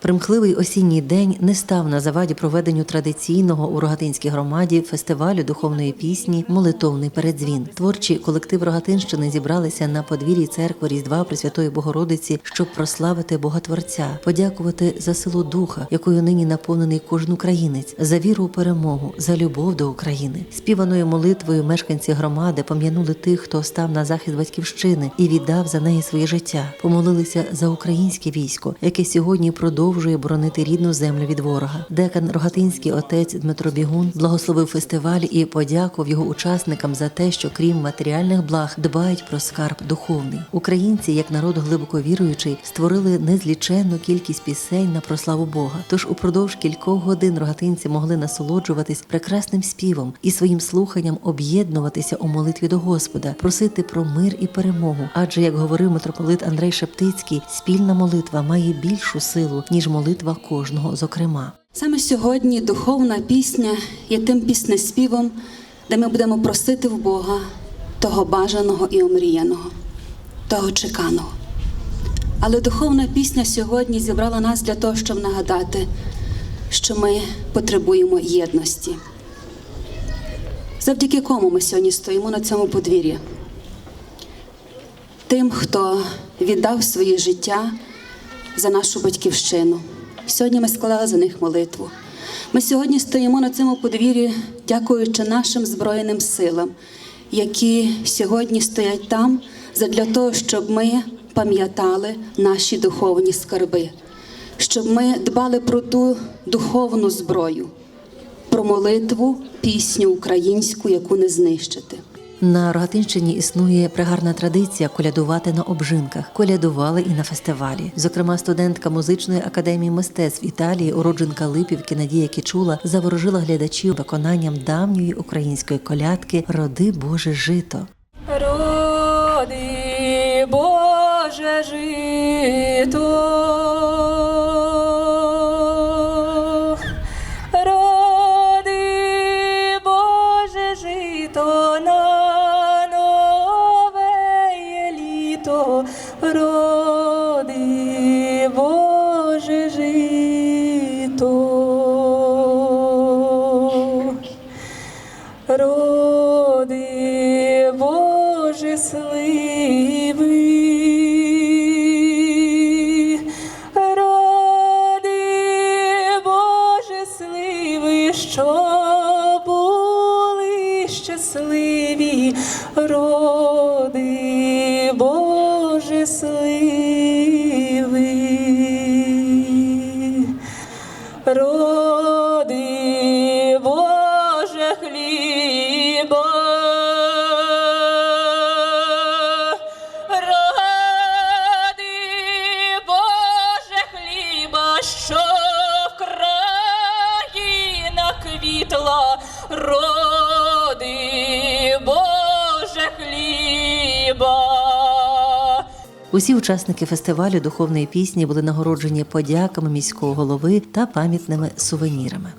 Примхливий осінній день не став на заваді проведенню традиційного у Рогатинській громаді фестивалю духовної пісні Молитовний передзвін. Творчі колектив Рогатинщини зібралися на подвір'ї церкви Різдва Пресвятої Богородиці, щоб прославити Боготворця, подякувати за силу духа, якою нині наповнений кожен українець, за віру у перемогу, за любов до України. Співаною молитвою мешканці громади пом'янули тих, хто став на захист батьківщини і віддав за неї своє життя. Помолилися за українське військо, яке сьогодні продовжує боронити рідну землю від ворога. Декан Рогатинський отець Дмитро Бігун благословив фестиваль і подякував його учасникам за те, що крім матеріальних благ дбають про скарб духовний. Українці, як народ глибоко віруючий, створили незліченну кількість пісень на прославу Бога. Тож упродовж кількох годин рогатинці могли насолоджуватись прекрасним співом і своїм слуханням об'єднуватися у молитві до Господа, просити про мир і перемогу. Адже, як говорив митрополит Андрей Шептицький, спільна молитва має більшу силу ніж молитва кожного зокрема. Саме сьогодні духовна пісня є тим піснеспівом, де ми будемо просити в Бога того бажаного і омріяного, того чеканого. Але духовна пісня сьогодні зібрала нас для того, щоб нагадати, що ми потребуємо єдності. Завдяки кому ми сьогодні стоїмо на цьому подвір'ї? Тим, хто віддав своє життя за нашу батьківщину. Сьогодні ми складали за них молитву. Ми сьогодні стоїмо на цьому подвір'ї, дякуючи нашим Збройним силам, які сьогодні стоять там задля того, щоб ми пам'ятали наші духовні скарби, щоб ми дбали про ту духовну зброю, про молитву, пісню українську, яку не знищити. На Рогатинщині існує пригарна традиція колядувати на обжинках. Колядували і на фестивалі. Зокрема, студентка музичної академії мистецтв Італії, уродженка Липівки Надія Кічула, заворожила глядачів виконанням давньої української колядки Роди Боже жито. Роди Боже жито. Роди Боже жито Роди Боже роди Боже сливи, що були щасливі, роди Боже сливи. Роди Усі учасники фестивалю духовної пісні були нагороджені подяками міського голови та пам'ятними сувенірами.